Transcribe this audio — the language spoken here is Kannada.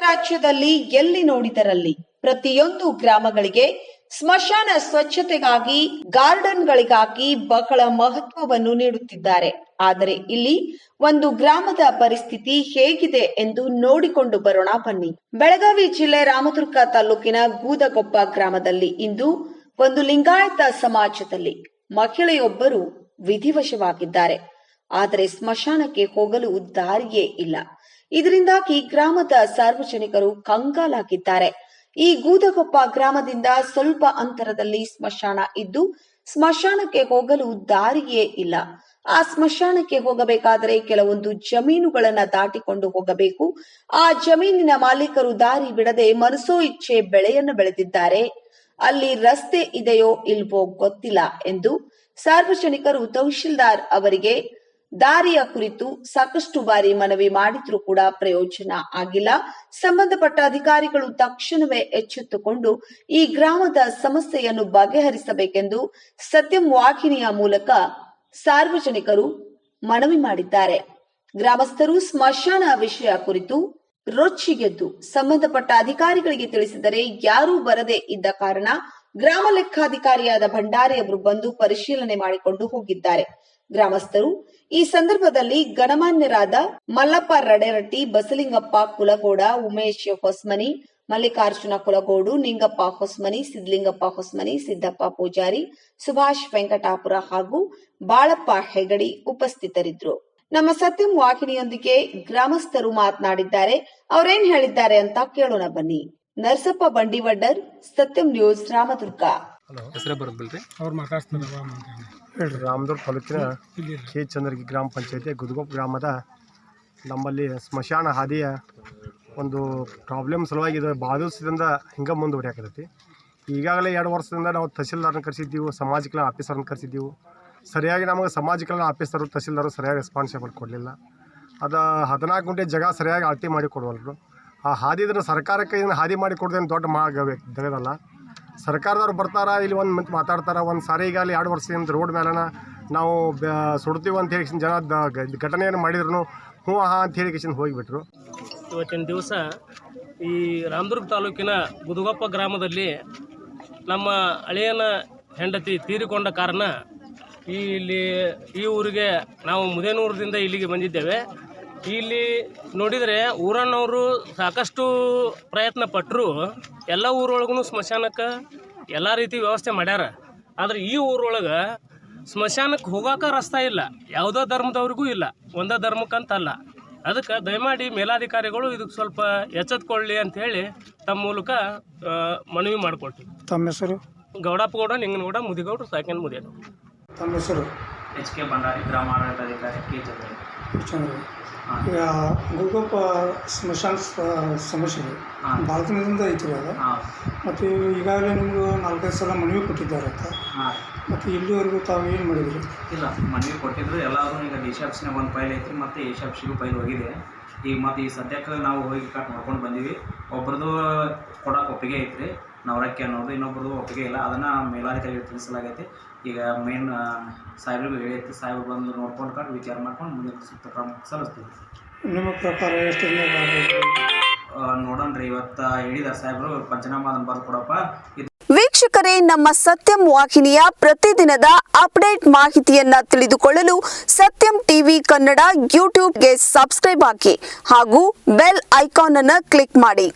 ರಾಜ್ಯದಲ್ಲಿ ಎಲ್ಲಿ ನೋಡಿದರಲ್ಲಿ? ಪ್ರತಿಯೊಂದು ಗ್ರಾಮಗಳಿಗೆ ಸ್ಮಶಾನ ಸ್ವಚ್ಛತೆಗಾಗಿ, ಗಾರ್ಡನ್ಗಳಿಗಾಗಿ ಬಹಳ ಮಹತ್ವವನ್ನು ನೀಡುತ್ತಿದ್ದಾರೆ. ಆದರೆ ಇಲ್ಲಿ ಒಂದು ಗ್ರಾಮದ ಪರಿಸ್ಥಿತಿ ಹೇಗಿದೆ ಎಂದು ನೋಡಿಕೊಂಡು ಬರೋಣ ಬನ್ನಿ. ಬೆಳಗಾವಿ ಜಿಲ್ಲೆ ರಾಮದುರ್ಗ ತಾಲೂಕಿನ ಗೂದಗೊಪ್ಪ ಗ್ರಾಮದಲ್ಲಿ ಇಂದು ಒಂದು ಲಿಂಗಾಯತ ಸಮಾಜದಲ್ಲಿ ಮಹಿಳೆಯೊಬ್ಬರು ವಿಧಿವಶವಾಗಿದ್ದಾರೆ. ಆದರೆ ಸ್ಮಶಾನಕ್ಕೆ ಹೋಗಲು ದಾರಿಯೇ ಇಲ್ಲ. ಇದರಿಂದಾಗಿ ಗ್ರಾಮದ ಸಾರ್ವಜನಿಕರು ಕಂಗಾಲಾಗಿದ್ದಾರೆ ಈ ಗೂದಗೊಪ್ಪ ಗ್ರಾಮದಿಂದ ಸ್ವಲ್ಪ ಅಂತರದಲ್ಲಿ ಸ್ಮಶಾನ ಇದ್ದು, ಸ್ಮಶಾನಕ್ಕೆ ಹೋಗಲು ದಾರಿಯೇ ಇಲ್ಲ. ಆ ಸ್ಮಶಾನಕ್ಕೆ ಹೋಗಬೇಕಾದರೆ ಕೆಲವೊಂದು ಜಮೀನುಗಳನ್ನ ದಾಟಿಕೊಂಡು ಹೋಗಬೇಕು. ಆ ಜಮೀನಿನ ಮಾಲೀಕರು ದಾರಿ ಬಿಡದೆ ಮನಸೋ ಇಚ್ಛೆ ಬೆಳೆಯನ್ನು ಬೆಳೆದಿದ್ದಾರೆ. ಅಲ್ಲಿ ರಸ್ತೆ ಇದೆಯೋ ಇಲ್ವೋ ಗೊತ್ತಿಲ್ಲ ಎಂದು ಸಾರ್ವಜನಿಕರು ತಹಶೀಲ್ದಾರ್ ಅವರಿಗೆ ದಾರಿಯ ಕುರಿತು ಸಾಕಷ್ಟು ಬಾರಿ ಮನವಿ ಮಾಡಿದ್ರೂ ಕೂಡ ಪ್ರಯೋಜನ ಆಗಿಲ್ಲ. ಸಂಬಂಧಪಟ್ಟ ಅಧಿಕಾರಿಗಳು ತಕ್ಷಣವೇ ಎಚ್ಚೆತ್ತುಕೊಂಡು ಈ ಗ್ರಾಮದ ಸಮಸ್ಯೆಯನ್ನು ಬಗೆಹರಿಸಬೇಕೆಂದು ಸತ್ಯಂ ವಾಹಿನಿಯ ಮೂಲಕ ಸಾರ್ವಜನಿಕರು ಮನವಿ ಮಾಡಿದ್ದಾರೆ. ಗ್ರಾಮಸ್ಥರು ಸ್ಮಶಾನ ವಿಷಯ ಕುರಿತು ರೊಚ್ಚಿಗೆದ್ದು. ಸಂಬಂಧಪಟ್ಟ ಅಧಿಕಾರಿಗಳಿಗೆ ತಿಳಿಸಿದರೆ ಯಾರೂ ಬರದೇ ಇದ್ದ ಕಾರಣ ಗ್ರಾಮ ಲೆಕ್ಕಾಧಿಕಾರಿಯಾದ ಭಂಡಾರಿ ಅವರು ಬಂದು ಪರಿಶೀಲನೆ ಮಾಡಿಕೊಂಡು ಹೋಗಿದ್ದಾರೆ. ಗ್ರಾಮಸ್ಥರು ಈ ಸಂದರ್ಭದಲ್ಲಿ ಗಣಮಾನ್ಯರಾದ ಮಲ್ಲಪ್ಪ ರಡೆರಟ್ಟಿ ಬಸಲಿಂಗಪ್ಪ ಕುಲಗೋಡ, ಉಮೇಶ್ ಹೊಸ್ಮನಿ, ಮಲ್ಲಿಕಾರ್ಜುನ ಕುಲಗೋಡು, ನಿಂಗಪ್ಪ ಹೊಸ್ಮನಿ ಸಿದ್ಲಿಂಗಪ್ಪ ಹೊಸ್ಮನಿ, ಸಿದ್ದಪ್ಪ ಪೂಜಾರಿ, ಸುಭಾಷ್ ವೆಂಕಟಾಪುರ ಹಾಗೂ ಬಾಳಪ್ಪ ಹೆಗಡಿ ಉಪಸ್ಥಿತರಿದ್ರು ನಮ್ಮ ಸತ್ಯಂ ವಾಹಿನಿಯೊಂದಿಗೆ ಗ್ರಾಮಸ್ಥರು ಮಾತನಾಡಿದ್ದಾರೆ. ಅವರೇನ್ ಹೇಳಿದ್ದಾರೆ ಅಂತ ಕೇಳೋಣ ಬನ್ನಿ. ನರಸಪ್ಪ ಬಂಡಿವಡ್ಡರ್ ಸತ್ಯಂ ನ್ಯೂಸ್ ರಾಮದುರ್ಗ. ಹೆಸರೇ ಬರೋದಿಲ್ರಿ ಅವ್ರು ಮಾತಾಡ್ತಾರಲ್ಲ ಹೇಳ್ರಿ ರಾಮದುರ್ಗ ತಾಲೂಕಿನ ಕೆ ಚಂದ್ರಗಿ ಗ್ರಾಮ ಪಂಚಾಯತಿ ಗುದಗೋಪ್ ಗ್ರಾಮದ ನಮ್ಮಲ್ಲಿ ಸ್ಮಶಾನ ಹಾದಿಯ ಒಂದು ಪ್ರಾಬ್ಲಮ್ ಸಲುವಾಗಿ ಇದು ಭಾಳ ದಿವಸದಿಂದ ಹಿಂಗೆ ಮುಂದುವರಿಯಾಕತೈತಿ. ಈಗಾಗಲೇ ಎರಡು ವರ್ಷದಿಂದ ನಾವು ತಹಸೀಲ್ದಾರ್ನ ಕರೆಸಿದ್ದೀವಿ ಸಮಾಜ ಕಲ್ಯಾಣ ಆಫೀಸರ್ನ ಕರೆಸಿದ್ದೀವಿ. ಸರಿಯಾಗಿ ನಮಗೆ ಸಮಾಜ ಕಲ್ಯಾಣ ಆಫೀಸರು ತಹಸೀಲ್ದಾರು ಸರಿಯಾಗಿ ರೆಸ್ಪಾನ್ಸಿಬಲ್ ಕೊಡಲಿಲ್ಲ. ಅದು ಹದಿನಾಲ್ಕು ಗುಂಟೆ ಜಾಗ ಸರಿಯಾಗಿ ಅಳತೆ ಮಾಡಿ ಕೊಡುವಲ್ರು. ಆ ಹಾದಿ ಇದ್ರೆ ಸರ್ಕಾರಕ್ಕೆ ಏನು ಹಾದಿ ಮಾಡಿ ಕೊಡೋದೇನು ದೊಡ್ಡ ಮಾ ತೆಗೆದಲ್ಲ ಸರ್ಕಾರದವ್ರು ಬರ್ತಾರ, ಇಲ್ಲಿ ಒಂದು ಮಂತ್ ಮಾತಾಡ್ತಾರ, ಒಂದು ಸಾರಿ ಈಗ ಅಲ್ಲಿ ಎರಡು ವರ್ಷದಿಂದ ರೋಡ್ ಮೇಲನ ನಾವು ಸುಡ್ತೀವಿ ಅಂತ ಹೇಳಿ ಜನ ಘಟನೆಯನ್ನು ಮಾಡಿದ್ರು ಹ್ಞೂ ಹಾ ಅಂತ ಹೇಳಿ ಕಿಶನ್ ಹೋಗಿಬಿಟ್ರು. ಇವತ್ತಿನ ದಿವಸ ಈ ರಾಮದುರ್ಗ ತಾಲೂಕಿನ ಗುದುಗಪ್ಪ ಗ್ರಾಮದಲ್ಲಿ ನಮ್ಮ ಹಳೆಯನ ಹೆಂಡತಿ ತೀರಿಕೊಂಡ ಕಾರಣ ಈ ಇಲ್ಲಿ ಈ ಊರಿಗೆ ನಾವು ಮುದೇನೂರದಿಂದ ಇಲ್ಲಿಗೆ ಬಂದಿದ್ದೇವೆ. ಇಲ್ಲಿ ನೋಡಿದರೆ ಊರನ್ನವರು ಸಾಕಷ್ಟು ಪ್ರಯತ್ನ ಪಟ್ಟರು ಎಲ್ಲ ಊರೊಳಗೂ ಸ್ಮಶಾನಕ್ಕೆ ಎಲ್ಲ ರೀತಿ ವ್ಯವಸ್ಥೆ ಮಾಡ್ಯಾರ. ಆದರೆ ಈ ಊರೊಳಗೆ ಸ್ಮಶಾನಕ್ಕೆ ಹೋಗೋಕೆ ರಸ್ತೆ ಇಲ್ಲ. ಯಾವುದೋ ಧರ್ಮದವ್ರಿಗೂ ಇಲ್ಲ. ಒಂದೇ ಧರ್ಮಕ್ಕಂತಲ್ಲ ಅದಕ್ಕೆ ದಯಮಾಡಿ ಮೇಲಾಧಿಕಾರಿಗಳು ಇದಕ್ಕೆ ಸ್ವಲ್ಪ ಎಚ್ಚೆತ್ಕೊಳ್ಳಿ ಅಂತ ಹೇಳಿ ತಮ್ಮ ಮೂಲಕ ಮನವಿ ಮಾಡಿಕೊಳ್ತೀವಿ ತಮ್ಮ ಹೆಸರು? ಗೌಡಪ್ಪ ಗೌಡ ನಿಂಗನಗೌಡ ಮುದಿಗೌಡರು ಸಾಕೇನು ಮುದಿಯರು ತಮ್ಮ ಹೆಸರು? ಎಚ್ ಕೆ ಭಂಡಾರಿ ಗ್ರಾಮಾಡಳಿತಾಧಿಕಾರಿ ಕೆ ಚಂದ್ರ ಚಂದ್ರ. ಈಗ ಗುರುಗಪ್ಪ ಸ್ಮಶಾನ ಸಮಸ್ಯೆ ಹಾಂ. ಭಾಳ ದಿನದಿಂದ ಐತಿ ಅದು. ಹಾಂ. ಮತ್ತು ಈಗಾಗಲೇ ನಿಮ್ಗೆ ನಾಲ್ಕೈದು ಸಲ ಮನವಿ ಕೊಟ್ಟಿದ್ದಾರೆ ಅಂತ. ಹಾಂ. ಮತ್ತು ಇಲ್ಲಿವರೆಗೂ ತಾವು ಏನು ಮಾಡಿದ್ರಿ? ಇಲ್ಲ ಮನವಿ ಕೊಟ್ಟಿದ್ರು. ಎಲ್ಲಾದರೂ ಈಗ ಡಿ ಸಿ ಆಫೀಸ್ನಾಗ ಒಂದು ಫೈಲ್ ಐತಿ ಮತ್ತು ಎ ಸಿ ಆಫೀಸಿಗೂ ಫೈಲ್ ಹೋಗಿದೆ. ಈಗ ಮತ್ತು ಈ ಸದ್ಯಕ್ಕೆ ನಾವು ಹೋಗಿ ಕಟ್ ಮಾಡ್ಕೊಂಡು ಬಂದೀವಿ. ಒಬ್ರದ್ದು ಕೊಡೋಕೆ ಒಪ್ಪಿಗೆ ಐತ್ರಿ. ನವರಕ್ಕೆ ಅನ್ನೋದು ಇನ್ನೊಬ್ಬರದು ಒಪ್ಪಿಗೆ ಇಲ್ಲ. ಅದನ್ನು ಮೇಲಾಧಿಕಾರಿಗೆ ತಿಳಿಸಲಾಗೈತಿ. ಈಗ ಮೇನ್ ಸಾಹೇಬ್ರಿಗೆ ಹೇಳೈತಿ ಸಾಹೇಬ್ರು ಬಂದು ನೋಡ್ಕೊಂಡು ಕಂಡು ವಿಚಾರ ಮಾಡ್ಕೊಂಡು ಮುಂದಿನ ಸೂಕ್ತ ಕ್ರಮ ಸಲ್ಲಿಸ್ತೀವಿ. ನಿಮ್ಮ ಪ್ರಕಾರ ಎಷ್ಟು ನೋಡೋಣ ರೀ. ಇವತ್ತು ಹೇಳಿದಾರೆ ಸಾಹೇಬರು ಪಂಚನಾಮ ಅದನ್ನು ಬರ್ದು ಕೊಡಪ್ಪ. ವೀಕ್ಷಕರೇ ನಮ್ಮ ಸತ್ಯಂ ವಾಹಿನಿಯ ಪ್ರತಿದಿನದ ಅಪ್ಡೇಟ್ ಮಾಹಿತಿಯನ್ನ ತಿಳಿದುಕೊಳ್ಳಲು ಸತ್ಯಂ ಟಿವಿ ಕನ್ನಡ ಯೂಟ್ಯೂಬ್ಗೆ ಸಬ್ಸ್ಕ್ರೈಬ್ ಹಾಕಿ ಹಾಗೂ ಬೆಲ್ ಐಕಾನ್ ಅನ್ನು ಕ್ಲಿಕ್ ಮಾಡಿ.